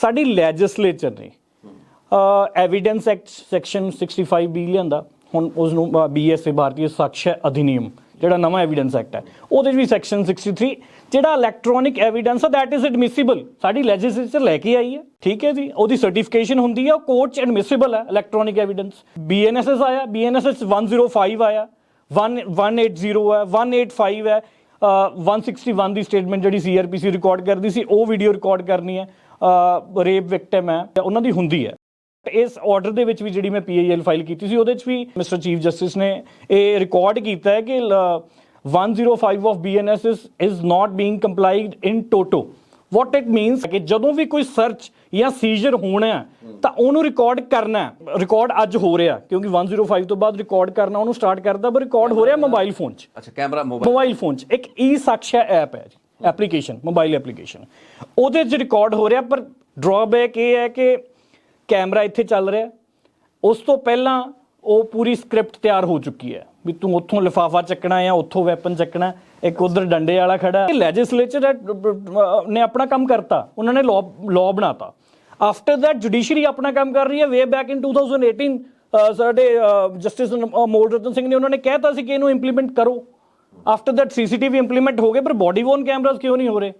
ਸਾਡੀ ਲੈਜਿਸਲੇਚਰ ਨੇ। Evidence act section 65 B ਲਿਆਂਦਾ। ਹੁਣ ਉਸ ਨੂੰ ਬੀਐਸਏ ਭਾਰਤੀ ਸਾਕਸ਼ ਅਧਿਨਿਯਮ ਜਿਹੜਾ ਨਵਾਂ ਐਵੀਡੈਂਸ ਐਕਟ ਹੈ। ਉਹਦੇ 'ਚ ਵੀ ਸੈਕਸ਼ਨ 63 ਜਿਹੜਾ ਇਲੈਕਟ੍ਰੋਨਿਕ ਐਵੀਡੈਂਸ ਹੈ that ਇਜ਼ ਐਡਮਿਸਿਬਲ ਸਾਡੀ ਲੈਜਿਸਲੇਚਰ ਲੈ ਕੇ ਆਈ ਹੈ ਠੀਕ ਹੈ ਜੀ? ਉਹਦੀ ਸਰਟੀਫਿਕੇਸ਼ਨ ਹੁੰਦੀ ਹੈ ਉਹ ਕੋਰਟ 'ਚ ਐਡਮਿਸਿਬਲ ਹੈ ਇਲੈਕਟ੍ਰੋਨਿਕ ਐਵੀਡੈਂਸ ਬੀਐਨਐਸਐਸ ਆਇਆ ਬੀਐਨਐਸਐਸ 105 ਆਇਆ 1 180 ਹੈ 185 ਹੈ। ਅ, 161 ਦੀ ਸਟੇਟਮੈਂਟ ਜਿਹੜੀ ਸੀਆਰਪੀਸੀ ਰਿਕਾਰਡ ਕਰਦੀ ਸੀ ਉਹ ਵੀਡੀਓ ਰਿਕਾਰਡ ਕਰਨੀ ਹੈ। ਰੇਪ ਵਿਕਟਮ ਹੈ ਉਹਨਾਂ ਦੀ ਹੁੰਦੀ ਹੈ। ਇਸ ਆਰਡਰ ਦੇ ਵਿੱਚ ਵੀ ਜਿਹੜੀ ਮੈਂ ਪੀਆਈਐਲ ਫਾਈਲ ਕੀਤੀ ਸੀ ਉਹਦੇ ਵਿੱਚ ਵੀ ਮਿਸਟਰ ਚੀਫ ਜਸਟਿਸ ਨੇ ਇਹ ਰਿਕਾਰਡ ਕੀਤਾ ਹੈ ਕਿ ਲ- 105 of BNS is not being complied in toto what it means ਕਿ ਜਦੋਂ ਵੀ ਕੋਈ ਸਰਚ ਜਾਂ ਸੀਜ਼ਰ ਹੋਣਾ ਤਾਂ ਉਹਨੂੰ ਰਿਕਾਰਡ ਕਰਨਾ ਹੈ। ਰਿਕਾਰਡ ਅੱਜ ਹੋ ਰਿਹਾ ਕਿਉਂਕਿ 105 ਤੋਂ ਬਾਅਦ ਰਿਕਾਰਡ ਕਰਨਾ ਉਹਨੂੰ ਸਟਾਰਟ ਕਰਦਾ ਪਰ ਰਿਕਾਰਡ ਹੋ ਰਿਹਾ ਮੋਬਾਈਲ ਫੋਨ 'ਚ। ਅੱਛਾ ਕੈਮਰਾ ਮੋਬਾਈਲ ਫੋਨ 'ਚ। ਇੱਕ ਈ ਸਾਕਸ਼ਾ ਐਪ ਹੈ ਜੀ। Application mobile application. ਉਹਦੇ 'ਚ ਰਿਕਾਰਡ ਹੋ ਰਿਹਾ ਪਰ ਡਰਾਬੈਕ ਇਹ ਹੈ ਕਿ ਕੈਮਰਾ ਇੱਥੇ ਚੱਲ ਰਿਹਾ। ਉਸ ਤੋਂ ਪਹਿਲਾਂ ਉਹ ਪੂਰੀ ਸਕ੍ਰਿਪਟ ਤਿਆਰ ਹੋ ਚੁੱਕੀ ਹੈ ਵੀ ਤੂੰ ਉੱਥੋਂ ਲਿਫਾਫਾ ਚੱਕਣਾ ਜਾਂ ਉੱਥੋਂ ਵੈਪਨ ਚੱਕਣਾ ਇੱਕ ਉਧਰ ਡੰਡੇ ਵਾਲਾ ਖੜਾ। ਹੈ ਲੈਜਿਸਲੇਚਰ ਨੇ ਆਪਣਾ ਕੰਮ ਕਰਤਾ ਉਹਨਾਂ ਨੇ ਲਾਅ ਬਣਾਤਾ। ਆਫਟਰ ਦੈਟ ਜੁਡੀਸ਼ਰੀ ਆਪਣਾ ਕੰਮ ਕਰ ਰਹੀ ਹੈ ਵੇ ਬੈਕ ਇਨ 2018 ਅ, ਸਾਡੇ ਜਸਟਿਸ ਮੋਲ ਰਤਨ ਸਿੰਘ ਨੇ ਉਹਨਾਂ ਨੇ ਕਹਿਤਾ ਸੀ ਕਿ ਇਹਨੂੰ ਇੰਪਲੀਮੈਂਟ ਕਰੋ। ਆਫਟਰ ਦੈਟ ਸੀਸੀਟੀਵੀ ਇੰਪਲੀਮੈਂਟ ਹੋ ਗਏ ਪਰ ਬੋਡੀ ਵੋਨ ਕੈਮਰਾਸ ਕਿਉਂ ਨਹੀਂ ਹੋ ਰਹੇ